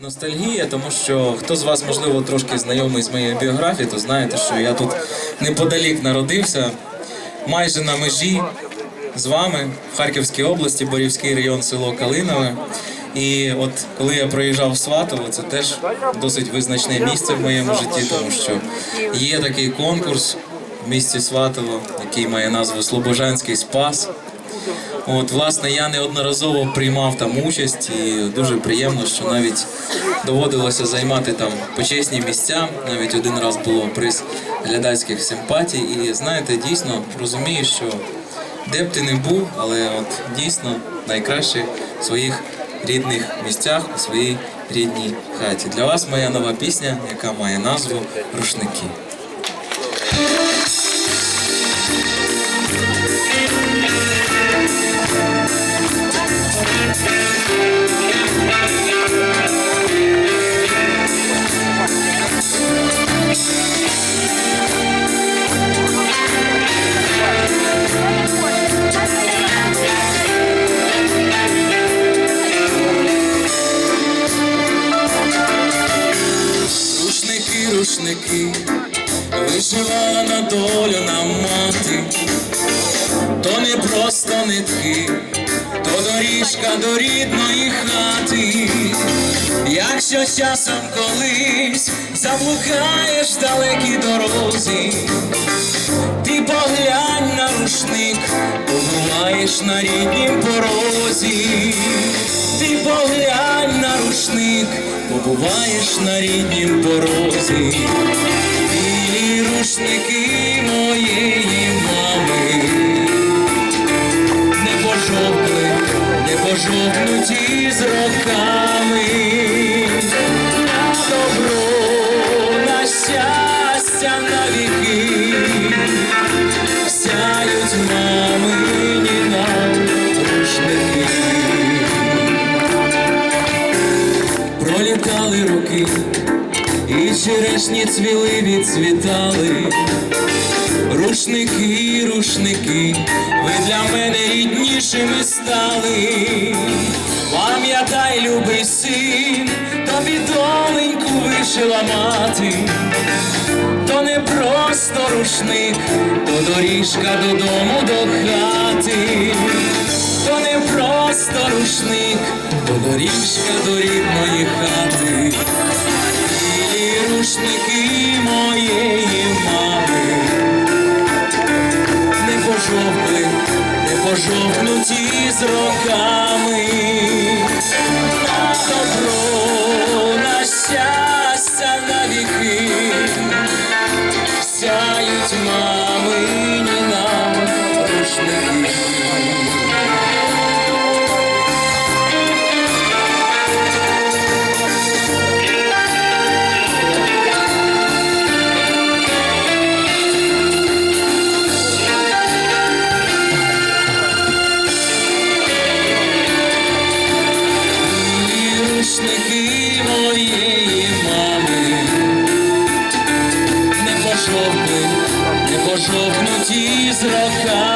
Ностальгія, тому що хто з вас, можливо, трошки знайомий з моєю біографією, то знаєте, що я тут неподалік народився, майже на межі з вами в Харківській області, Борівський район, село Калинове. І от коли я проїжджав в Сватово, це теж досить визначне місце в моєму житті, тому що є такий конкурс в місті Сватово, який має назву Слобожанський Спас. От, власне, я неодноразово приймав там участь, і дуже приємно, що навіть доводилося займати там почесні місця. Навіть один раз було приз глядацьких симпатій. І знаєте, дійсно розумію, що де б ти не був, але от дійсно найкраще в своїх рідних місцях, у своїй рідній хаті. Для вас моя нова пісня, яка має назву Рушники. Рушники, рушники, на долю нам мати, то не просто нитки, то доріжка до рідної хати. Якщо часом колись заблукаєш в далекій дорозі, ти поглянь на рушник, побуваєш на ріднім порозі, ти поглянь рушник, побуваєш на ріднім порозі, білі рушники моєї мами, не пожовкли, не пожовкнуті з роками, на добро, на щастя, на віки. Сяють мамині Пролітали роки, і черешні цвіли відцвітали. Рушники, рушники, ви для мене ріднішими стали. Пам'ятай, любий син, тобі доленьку вишила мати то не просто рушник, то доріжка додому до хати, то не просто рушник, то доріжка до рідної хати, і рушники моєї мами, не пожовкли, не пожовкнуті з роками, deslocar.